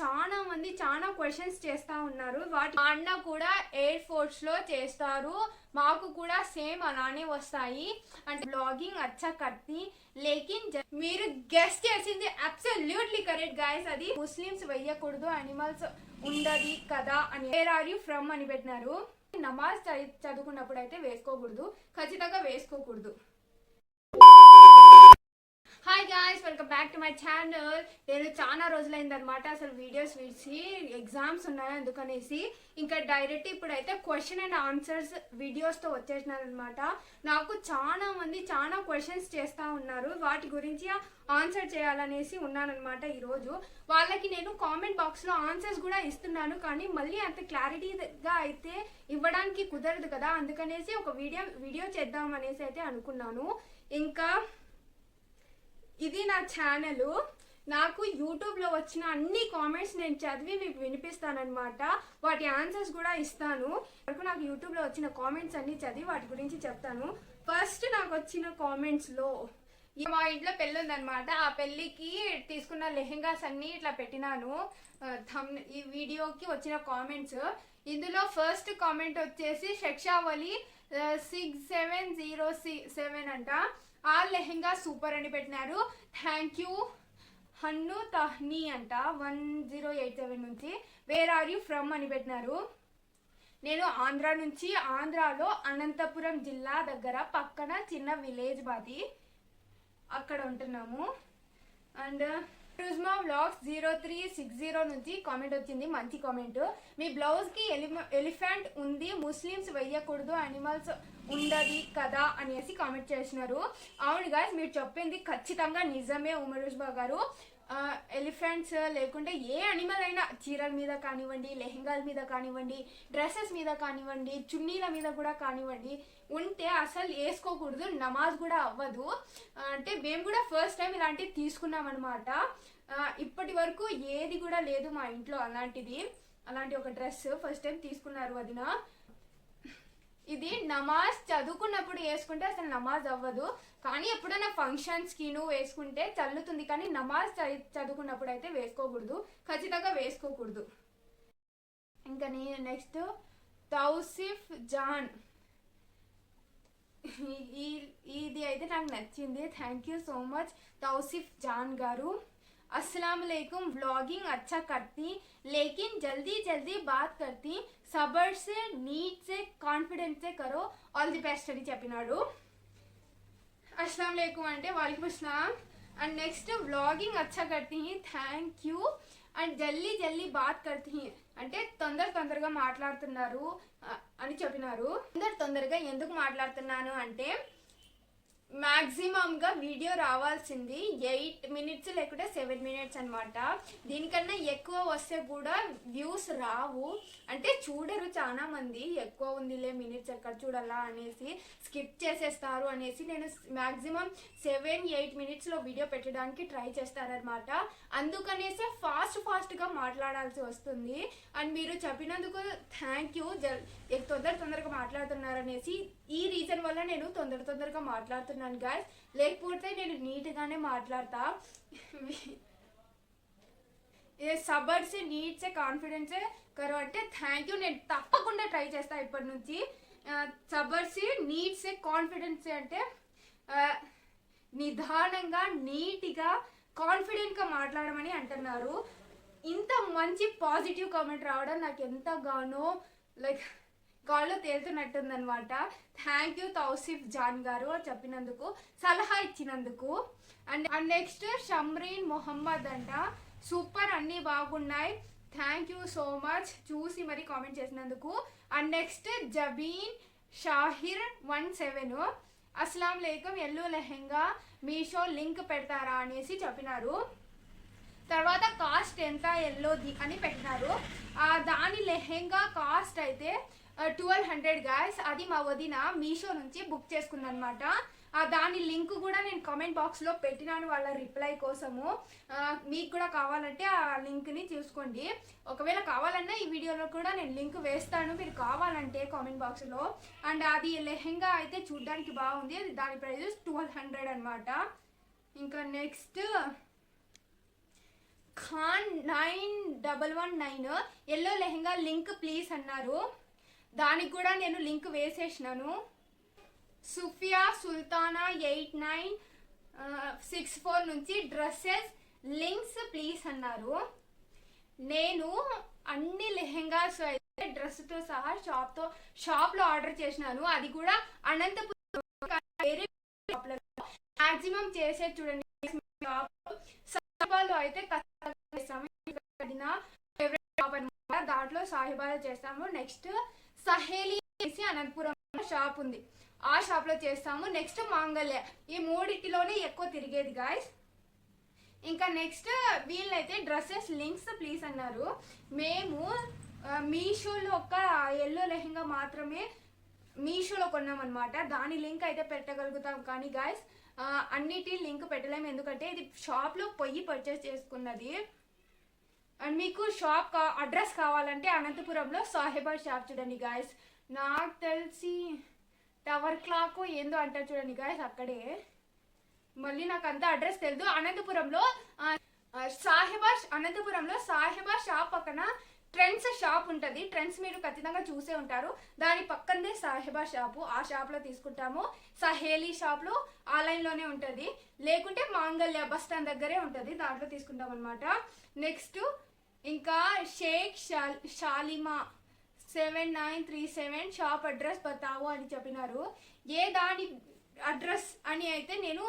చాలా మంది చాలా క్వశ్చన్స్ చేస్తా ఉన్నారు. వాటి అన్న కూడా ఎయిర్ ఫోర్స్లో చేస్తారు. మాకు కూడా సేమ్ అలానే వస్తాయి. అంటే బ్లాగింగ్ అచ్చా కట్టి లేకిన్ మీరు గెస్ట్ చేసింది అబ్సల్యూట్లీ కరెక్ట్ గాయస్ అది ముస్లిమ్స్ వెయ్యకూడదు అనిమల్స్ ఉండదు కదా అని. వేర్ ఆర్ యూ ఫ్రమ్ అని పెట్టినారు. నమాజ్ చది- చదువుకున్నప్పుడు అయితే వేసుకోకూడదు. ఖచ్చితంగా వేసుకోకూడదు. Hi guys welcome back to my channel నేను చాలా రోజులైంది అనమాట అసలు వీడియోస్ విడిచి ఎగ్జామ్స్ ఉన్నాయి అందుకనేసి. ఇంకా డైరెక్ట్ ఇప్పుడైతే క్వశ్చన్ అండ్ ఆన్సర్స్ వీడియోస్తో వచ్చేసినారనమాట నాకు చాలా మంది చాలా క్వశ్చన్స్ చేస్తూ ఉన్నారు. వాటి గురించి ఆన్సర్ చేయాలనేసి ఉన్నాననమాట ఈరోజు. వాళ్ళకి నేను కామెంట్ బాక్స్లో ఆన్సర్స్ కూడా ఇస్తున్నాను. కానీ మళ్ళీ అంత క్లారిటీగా అయితే ఇవ్వడానికి కుదరదు కదా. అందుకనేసి ఒక వీడియో వీడియో చేద్దాం అనేసి అయితే అనుకున్నాను. ఇంకా ఇది నా ఛానల్. నాకు యూట్యూబ్లో వచ్చిన అన్ని కామెంట్స్ నేను చదివి మీకు వినిపిస్తానన్నమాట. వాటి ఆన్సర్స్ కూడా ఇస్తాను. వరకు నాకు యూట్యూబ్లో వచ్చిన కామెంట్స్ అన్ని చదివి వాటి గురించి చెప్తాను. ఫస్ట్ నాకు వచ్చిన కామెంట్స్లో మా ఇంట్లో పెళ్ళి ఉందనమాట ఆ పెళ్ళికి తీసుకున్న లెహెంగాస్ అన్ని ఇట్లా పెట్టినాను. థమ్ ఈ వీడియోకి వచ్చిన కామెంట్స్ ఇందులో ఫస్ట్ కామెంట్ వచ్చేసి శక్షావళి సిక్స్ సెవెన్ జీరో సెవెన్ అంట. ఆ లెహెంగా సూపర్ అని పెట్టినారు. థ్యాంక్ యూ హన్ను తహ్నీ అంట. వన్ జీరో ఎయిట్ సెవెన్ నుంచి. వేర్ ఆర్ యూ ఫ్రమ్ అని పెట్టినారు. నేను ఆంధ్ర నుంచి ఆంధ్రాలో అనంతపురం జిల్లా దగ్గర పక్కన చిన్న విలేజ్ బాది అక్కడ ఉంటున్నాము. And Ruzma blogs zero three six zero నుంచి కామెంట్ వచ్చింది. మంచి కామెంట్ మీ బ్లౌజ్కి ఎలిమ ఎలిఫెంట్ ఉంది ముస్లిమ్స్ వెయ్యకూడదు అనిమల్స్ ఉండదు కదా అనేసి కామెంట్ చేసినారు. అవును గాయస్ మీరు చెప్పింది ఖచ్చితంగా నిజమే ఉమర్ రుజ్మా గారు ఎలిఫెంట్స్ లేకుంటే ఏ అనిమల్ అయినా చీరల మీద కానివ్వండి లెహెంగాల మీద కానివ్వండి డ్రెస్సెస్ మీద కానివ్వండి చున్నీల మీద కూడా కానివ్వండి ఉంటే అసలు వేసుకోకూడదు నమాజ్ కూడా అవ్వదు. అంటే మేము కూడా ఫస్ట్ టైం ఇలాంటివి తీసుకున్నాం అనమాట ఇప్పటి వరకు ఏది కూడా లేదు మా ఇంట్లో అలాంటిది. అలాంటి ఒక డ్రెస్ ఫస్ట్ టైం తీసుకున్నారు వదిన. ఇది నమాజ్ చదువుకున్నప్పుడు వేసుకుంటే అసలు నమాజ్ అవ్వదు. కానీ ఎప్పుడైనా ఫంక్షన్స్కి నువ్వు వేసుకుంటే చల్లుతుంది. కానీ నమాజ్ చదువుకున్నప్పుడు అయితే వేసుకోకూడదు. ఖచ్చితంగా వేసుకోకూడదు. ఇంకా నేను నెక్స్ట్ తౌసిఫ్ జాన్. ఈ ఇది అయితే నాకు నచ్చింది. Thank you so much Tausif Jan గారు. अस्सलाम वालेकुम व्लॉगिंग अच्छा करती लेकिन जल्दी जल्दी बात करती सबर से नीट से కాన్ఫిడెన్స్ से करो ఆల్ ది బెస్ట్ అని చెప్పినాడు అస్సలం లేకుం అంటే వాలేకుమ్ అస్సలాం అండ్ నెక్స్ట్ వ్లాగింగ్ అచ్చా కర్తీ థ్యాంక్ యూ అండ్ జల్దీ జల్దీ బాత్ కర్తీ అంటే తొందర తొందరగా మాట్లాడుతున్నారు ఆ, అని చెప్పినారు తొందర తొందరగా ఎందుకు మాట్లాడుతున్నాను అంటే మినిమంగా వీడియో రావాల్సింది ఎయిట్ మినిట్స్ లేకుంటే సెవెన్ మినిట్స్ అనమాట దీనికన్నా ఎక్కువ వస్తే కూడా వ్యూస్ రావు. అంటే చూడరు చాలా మంది ఎక్కువ ఉందిలే మినిట్స్ ఎక్కడ చూడాలా అనేసి స్కిప్ చేసేస్తారు అనేసి నేను మాక్సిమం సెవెన్ ఎయిట్ మినిట్స్లో వీడియో పెట్టడానికి ట్రై చేస్తారనమాట అందుకనేసి ఫాస్ట్ ఫాస్ట్గా మాట్లాడాల్సి వస్తుంది. అండ్ మీరు చెప్పినందుకు థ్యాంక్ యూ. తొందర తొందరగా మాట్లాడుతున్నారనేసి ఈ రీజన్ వల్ల నేను తొందర తొందరగా మాట్లాడుతున్నాను గాయస్. లేకపోతే నేను నీట్గానే మాట్లాడతా. ఏ సబర్ సే కాన్ఫిడెన్స్ కరో అంటే థ్యాంక్ యూ నేను తప్పకుండా ట్రై చేస్తా ఇప్పటి నుంచి. సబర్స్ సే కాన్ఫిడెన్సే కాన్ఫిడెన్స్ అంటే నిదానంగా నీట్గా కాన్ఫిడెంట్గా మాట్లాడమని అంటున్నారు. ఇంత మంచి పాజిటివ్ కామెంట్ రావడం నాకు ఎంతగానో లైక్ గాల్లో తేలుతున్నట్టుందనమాట థ్యాంక్ యూ తౌసిఫ్ జాన్ గారు చెప్పినందుకు సలహా ఇచ్చినందుకు. And and next Shamreen Mohammad అంట. సూపర్ అన్నీ బాగున్నాయి. థ్యాంక్ యూ సో మచ్ చూసి మరి కామెంట్ చేసినందుకు. And next Jabeen Shahir one seven అస్సలం లేకం ఎల్లో లెహెంగా మీషో లింక్ పెడతారా అనేసి చెప్పినారు. తర్వాత కాస్ట్ ఎంత ఎల్లోది అని పెట్టినారు. దాని లెహెంగా కాస్ట్ అయితే ట్వెల్వ్ హండ్రెడ్ గాయస్ అది మా వదిన మీషో నుంచి బుక్ చేసుకుందనమాట దాని లింక్ కూడా నేను కామెంట్ బాక్స్లో పెట్టినాను వాళ్ళ రిప్లై కోసము. మీకు కూడా కావాలంటే ఆ లింక్ని చూసుకోండి. ఒకవేళ కావాలన్నా ఈ వీడియోలో కూడా నేను లింక్ వేస్తాను. మీరు కావాలంటే కామెంట్ బాక్స్లో అండ్ అది లెహెంగా అయితే చూడ్డానికి బాగుంది. దాని ప్రైస్ ట్వెల్వ్ హండ్రెడ్ అనమాట ఇంకా next Khan nine double one nine. Yellow lehenga link please అన్నారు. దానికి కూడా నేను link వేసేసినాను. Sufiya Sultana eight nine six four నుంచి డ్రెస్సెస్ లింక్స్ ప్లీజ్ అన్నారు. నేను అన్ని లెహెంగాస్ అయితే డ్రెస్తో సహా షాప్తో షాప్లో ఆర్డర్ చేసినాను. అది కూడా అనంతపురం వేరే షాప్లలో మాక్సిమం చేసే చూడండి సాహిబాలో అయితే ఖచ్చితంగా చేస్తాము. ఫేవరెట్ షాప్ అనమాట దాంట్లో సాహిబాలు చేస్తాము. నెక్స్ట్ సహేలి చేసి అనంతపురం షాప్ ఉంది. ఆ షాప్లో చేస్తాము. నెక్స్ట్ మాంగల్య ఈ మూడిటిలోనే ఎక్కువ తిరిగేది గాయస్ ఇంకా నెక్స్ట్ వీళ్ళైతే డ్రెస్సెస్ లింక్స్ ప్లీజ్ అన్నారు. మేము మీషోలో ఒక ఎల్లో లెహంగా మాత్రమే మీషోలో కొన్నామన్నమాట దాని లింక్ అయితే పెట్టగలుగుతాం కానీ గాయస్ అన్నిటి లింక్ పెట్టలేము. ఎందుకంటే ఇది షాప్లో పొయ్యి పర్చేస్ చేసుకున్నది. అండ్ మీకు షాప్ కా అడ్రస్ కావాలంటే అనంతపురంలో సాహెబా షాప్ చూడండి గాయస్ నాకు తెలిసి టవర్ క్లాక్ ఏందో అంటారు చూడండి గాయస్ అక్కడే. మళ్ళీ నాకు అంత అడ్రస్ తెలియదు అనంతపురంలో సాహిబా సాహెబా అనంతపురంలో సాహెబా షాప్ పక్కన ట్రెండ్స్ షాప్ ఉంటుంది. ట్రెండ్స్ మీరు ఖచ్చితంగా చూసే ఉంటారు. దాని పక్కనే సాహెబా షాపు ఆ షాప్లో తీసుకుంటాము. సహేలీ షాప్లో ఆన్లైన్లోనే ఉంటుంది. లేకుంటే మాంగళ్య బస్ స్టాండ్ దగ్గరే ఉంటుంది. దాంట్లో తీసుకుంటాం అనమాట నెక్స్ట్ ఇంకా Shaik shawl Shalima seven nine three seven shop address బతావు అని చెప్పినారు. ఏ దాని అడ్రస్ అని అయితే నేను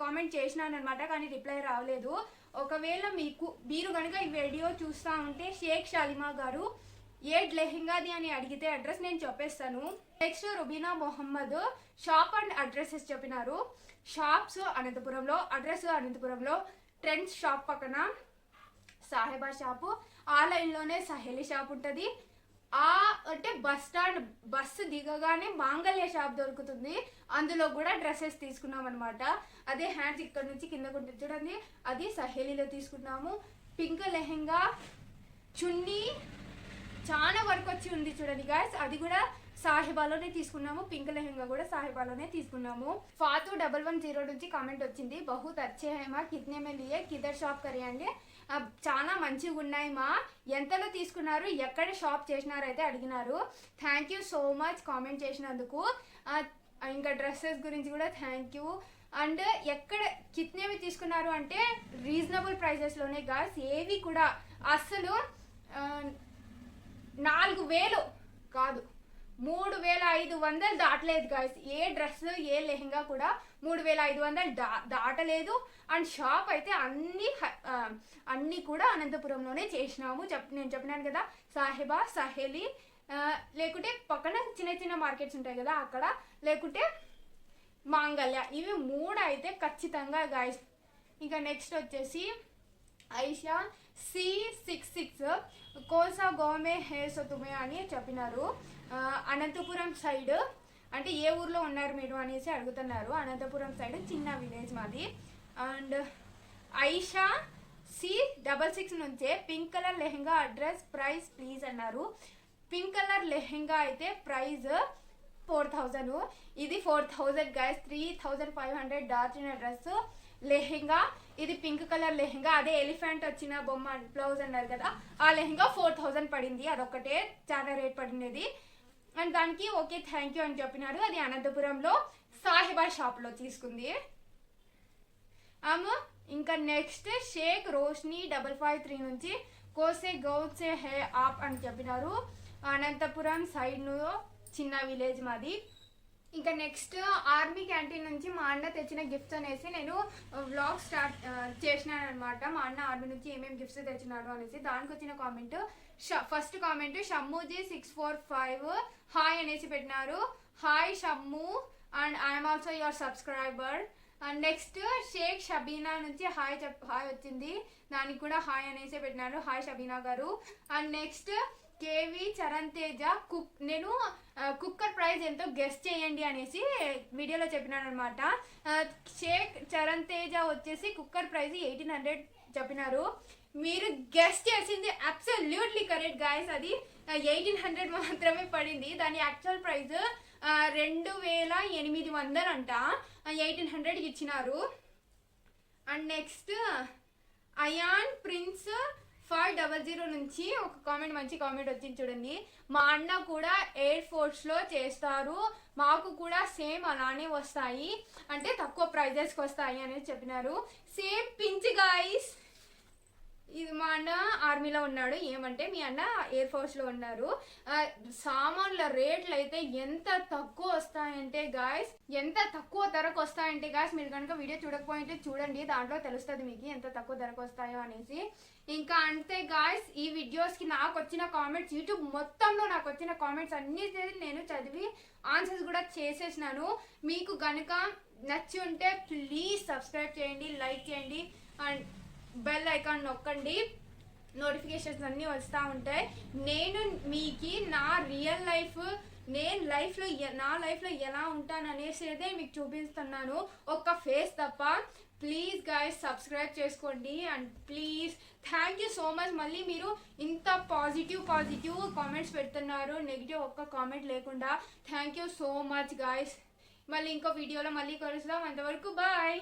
కామెంట్ చేసినాను అనమాట కానీ రిప్లై రావలేదు ఒకవేళ మీకు మీరు కనుక ఈ వీడియో చూస్తూ ఉంటే షేక్ షాలిమా గారు ఏ లెహెంగాది అని అడిగితే అడ్రస్ నేను చెప్పేస్తాను. Next Rubina Mohammed shop and addresses చెప్పినారు. షాప్స్ అనంతపురంలో అడ్రస్ అనంతపురంలో ట్రెండ్స్ షాప్ పక్కన సాహెబా షాపు ఆ లైన్లోనే సహేలి షాప్ ఉంటుంది. ఆ అంటే బస్ స్టాండ్ బస్సు దిగగానే మాంగళ్య షాప్ దొరుకుతుంది. అందులో కూడా డ్రెస్సెస్ తీసుకున్నాం అనమాట అదే హ్యాండ్స్ ఇక్కడ నుంచి కిందకు ఉంటుంది చూడండి. అది సహేలీలో తీసుకున్నాము. పింక్ లెహెంగా చున్నీ చాలా వరకు వచ్చి ఉంది చూడండి గాయస్ అది కూడా సాహిబాలోనే తీసుకున్నాము. పింక్ లెహెంగా కూడా సాహిబాలోనే తీసుకున్నాము. ఫాతు డబల్ వన్ జీరో నుంచి కామెంట్ వచ్చింది. బహుత్ అచ్చే హేమా కిత్నే మే లియే కిదర్ షాప్ కరే అండి. చాలా మంచిగా ఉన్నాయి మా. ఎంతలో తీసుకున్నారు ఎక్కడ షాప్ చేసినారైతే అడిగినారు. Thank you so much comment చేసినందుకు. ఇంకా డ్రెస్సెస్ గురించి కూడా థ్యాంక్ యూ అండ్ ఎక్కడ కిత్నేవి తీసుకున్నారు అంటే రీజనబుల్ ప్రైజెస్లోనే గాస్ ఏవి కూడా అస్సలు నాలుగు వేలు కాదు. మూడు వేల ఐదు వందలు దాటలేదు గాయస్ ఏ డ్రెస్ ఏ లెహంగా కూడా మూడు వేల ఐదు వందలు దా దాటలేదు. అండ్ షాప్ అయితే అన్ని హ- అన్ని కూడా అనంతపురంలోనే చేసినాము. చెప్ నేను చెప్పినాను కదా సాహెబా సహేలి లేకుంటే పక్కన చిన్న చిన్న మార్కెట్స్ ఉంటాయి కదా అక్కడ. లేకుంటే మాంగళ్య. ఇవి మూడు అయితే ఖచ్చితంగా గాయస్ ఇంకా నెక్స్ట్ వచ్చేసి ఐషా సి సిక్స్ సిక్స్. కోసా గోమే హే సొతుమే అని చెప్పినారు. అనంతపురం సైడ్ అంటే ఏ ఊర్లో ఉన్నారు మీరు అనేసి అడుగుతున్నారు. అనంతపురం సైడ్ చిన్న విలేజ్ మాది. And Aisha C double six నుంచే pink colour lehenga address price please అన్నారు. పింక్ కలర్ లెహెంగా అయితే ప్రైజ్ ఫోర్ థౌజండ్ ఇది four thousand guys three thousand five hundred దాచిన డ్రెస్ లెహెంగా. ఇది పింక్ కలర్ లెహెంగా. అదే ఎలిఫెంట్ వచ్చిన బొమ్మ బ్లౌజ్ అన్నారు కదా. ఆ లెహెంగా ఫోర్ థౌజండ్ పడింది. అదొక్కటే చాలా రేట్ పడినది. అండ్ దానికి ఓకే థ్యాంక్ యూ అని చెప్పినారు అది అనంతపురంలో సాహిబా షాప్లో తీసుకుంది. ఆమె ఇంకా next Shaik Roshni double five three నుంచి కోసే గౌసే హే ఆప్ అని చెప్పినారు. అనంతపురం సైడ్ను చిన్న విలేజ్ మాది. ఇంకా నెక్స్ట్ ఆర్మీ క్యాంటీన్ నుంచి మా అన్న తెచ్చిన గిఫ్ట్స్ అనేసి నేను వ్లాగ్ స్టార్ట్ చేసినాను అనమాట మా అన్న ఆర్మీ నుంచి ఏమేమి గిఫ్ట్స్ తెచ్చినాడు అనేసి దానికి వచ్చిన comment first comment Shammuji six four five hi అనేసి పెట్టినారు. Hi Shammu and I'm also your subscriber and next Shaik Shabina నుంచి హాయ్ చెప్ హాయ్ వచ్చింది. దానికి కూడా హాయ్ అనేసి పెట్టినారు. హాయ్ షబీనా గారు. And next K V Charan Teja cook నేను కుక్కర్ ప్రైస్ ఎంతో గెస్ట్ చేయండి అనేసి వీడియోలో చెప్పినాను అనమాట షేక్ చరణ్ తేజ వచ్చేసి కుక్కర్ ప్రైస్ ఎయిటీన్ హండ్రెడ్ చెప్పినారు. మీరు గెస్ట్ చేసింది అబ్సల్యూట్లీ కరెక్ట్ గాయస్ అది ఎయిటీన్ హండ్రెడ్ మాత్రమే పడింది. దాని యాక్చువల్ ప్రైస్ రెండు వేల ఎనిమిది వందలు అంట ఎయిటీన్ హండ్రెడ్కి ఇచ్చినారు. And next Ayan Prince five double zero నుంచి ఒక కామెంట్ మంచి కామెంట్ వచ్చింది చూడండి. మా అన్న కూడా ఎయిర్ ఫోర్స్లో చేస్తారు. మాకు కూడా సేమ్ అలానే వస్తాయి. అంటే తక్కువ ప్రైజెస్కి వస్తాయి అనేది చెప్పినారు. సేమ్ పించ్ గాయస్ ఇది మా అన్న ఆర్మీలో ఉన్నాడు. ఏమంటే మీ అన్న ఎయిర్ ఫోర్స్లో ఉన్నారు. సామాన్ల రేట్లు అయితే ఎంత తక్కువ వస్తాయంటే గాయస్ ఎంత తక్కువ ధరకు వస్తాయంటే గాయస్ మీరు కనుక వీడియో చూడకపోయింటే చూడండి. దాంట్లో తెలుస్తుంది మీకు ఎంత తక్కువ ధరకు వస్తాయో అనేసి. ఇంకా అంతే గాయస్ ఈ వీడియోస్కి నాకు వచ్చిన కామెంట్స్ యూట్యూబ్ మొత్తంలో నాకు వచ్చిన కామెంట్స్ అన్ని నేను చదివి ఆన్సర్స్ కూడా చేసేసినాను. మీకు కనుక నచ్చి ఉంటే ప్లీజ్ సబ్స్క్రైబ్ చేయండి లైక్ చేయండి. అండ్ బెల్ ఐకాన్ నొక్కండి. నోటిఫికేషన్స్ అన్నీ వస్తూ ఉంటాయి. నేను మీకు నా రియల్ లైఫ్ నేను లైఫ్లో నా లైఫ్లో ఎలా ఉంటాను అనేసేదే మీకు చూపిస్తున్నాను. ఒక్క ఫేస్ తప్ప. ప్లీజ్ గాయస్ సబ్స్క్రైబ్ చేసుకోండి. And please thank you so much మళ్ళీ మీరు ఇంత పాజిటివ్ పాజిటివ్ కామెంట్స్ పెడుతున్నారు. నెగిటివ్ ఒక్క కామెంట్ లేకుండా. Thank you so much guys మళ్ళీ ఇంకో వీడియోలో మళ్ళీ కలుస్తాం అంతవరకు బాయ్